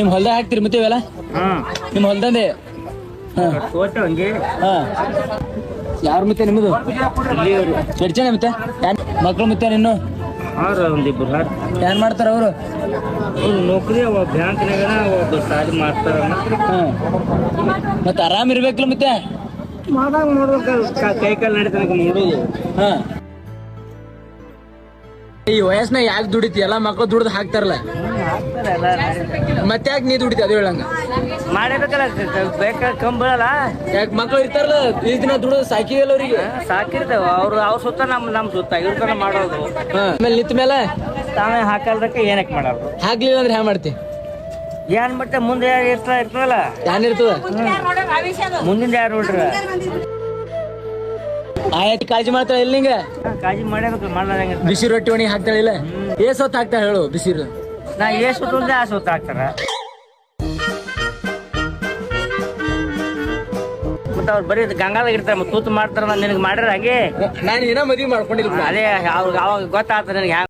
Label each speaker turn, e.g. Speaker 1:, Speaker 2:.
Speaker 1: ನಿಮ್ ಹೊಲ್ದಾಗ ಹಾಕ್ತಿರಿ ಮತ್ತೆ ಇವೆಲ್ಲ?
Speaker 2: ಹ್ಮ್
Speaker 1: ನಿಮ್ ಹೊಲ್ದಂದೆ? ಯಾರು ಮತ್ತೆ ನಿಮ್ಮದು
Speaker 2: ಚರ್ಚೆ
Speaker 1: ಎಷ್ಟು ಜನ ಮತ್ತೆ ಮಕ್ಳು ಮತ್ತೆ ನಿನ್ನು?
Speaker 2: ಒಂದಿಬ್ರು
Speaker 1: ಏನ್ ಮಾಡ್ತಾರ ಅವರು?
Speaker 2: ನೌಕರಿ ಅವ ಬ್ಯಾಂಕ್ನಾಗ ಒಬ್ಬ ಸಾಲಿ ಮಾಡ್ತಾರ
Speaker 1: ಮತ್ತೆ ಆರಾಮ್ ಇರ್ಬೇಕಲ್ಲ ಮತ್ತೆ?
Speaker 2: ಮಾದಾಗ ನೋಡ್ಬೇಕು ಕೈ ಕಾಲು ನಡೀತನಕ ನೋಡುದು
Speaker 1: ಹಾ. ಈ ವಯಸ್ಸಿನಾಗ ಯಾಕೆ ದುಡಿತಿ? ಎಲ್ಲ ಮಕ್ಳು ದುಡ್ದು ಹಾಕ್ತಾರಲ್ಲ. ಮತ್ತೆ ಯಾಕೆ ನೀ ದುಡಿತ ಅದು ಹೇಳಂಗ.
Speaker 2: ಮಾಡಬೇಕಲ್ಲ ಬೇಕಾದ ಕಂಬಳಲ್ಲ?
Speaker 1: ಯಾಕೆ ಮಕ್ಳು ಇರ್ತಾರಲ್ಲ ಈ ದಿನ ದುಡಿದು ಸಾಕಿದಲ್ಲ ಅವ್ರಿಗೆ?
Speaker 2: ಸಾಕಿರ್ತಾವ. ಅವ್ರು ಅವ್ರ ಸುತ್ತ ನಮ್ ನಮ್ ಸುತ್ತ ಇವ್ರ ಮಾಡೋದು.
Speaker 1: ಆಮೇಲೆ ನಿಂತ ಮೇಲೆ?
Speaker 2: ತಾನೇ ಹಾಕಲ್ದಕ್ಕೆ ಏನಕ್ಕೆ ಮಾಡೋದು?
Speaker 1: ಹಾಕ್ಲಿಲ್ಲ ಅಂದ್ರೆ ಹ್ಯಾ ಮಾಡ್ತಿ?
Speaker 2: ಏನ್ ಮತ್ತೆ ಮುಂದೆ ಯಾರು ಇರ್ತಾ ಇರ್ತದಲ್ಲ?
Speaker 1: ಏನ್ ಇರ್ತದ?
Speaker 2: ಮುಂದಿಂದ ಯಾರು ನೋಡ್ರಿ
Speaker 1: ಆಯ್ತು ಕಾಳಜಿ ಮಾಡ್ತಾಳೆ ಎಲ್ಲಿಂಗ ಕಾಜಿ
Speaker 2: ಕಾಳಜಿ ಮಾಡ್ಲಾರಂಗ
Speaker 1: ಬಿಸಿ ರೊಟ್ಟಿ ಒಣಗಿ ಹಾಕ್ತಾಳಿಲ್ಲ ಏ ಹೊತ್ತು ಹಾಕ್ತಾಳೆ ಹೇಳು ಬಿಸಿರು.
Speaker 2: ನಾ ಏ ಸುತ್ತ ಆ ಸುತ್ತ ಹಾಕ್ತಾರ ಮತ್ತೆ ಅವ್ರು ಬರೀ ಗಂಗಾದಾಗ ಇರ್ತಾರ ಮತ್ತೆ ತೂತು ಮಾಡ್ತಾರ ನಿನಗೆ ಮಾಡ್ಯಾರ ಹಾಗೆ.
Speaker 1: ನಾನು ಏನ ಮದ್ವಿ ಮಾಡ್ಕೊಂಡಿಲ್ಲ.
Speaker 2: ಅದೇ ಅವ್ರಿಗೆ ಅವಾಗ ಗೊತ್ತಾಗ್ತದೆ ನನಗೆ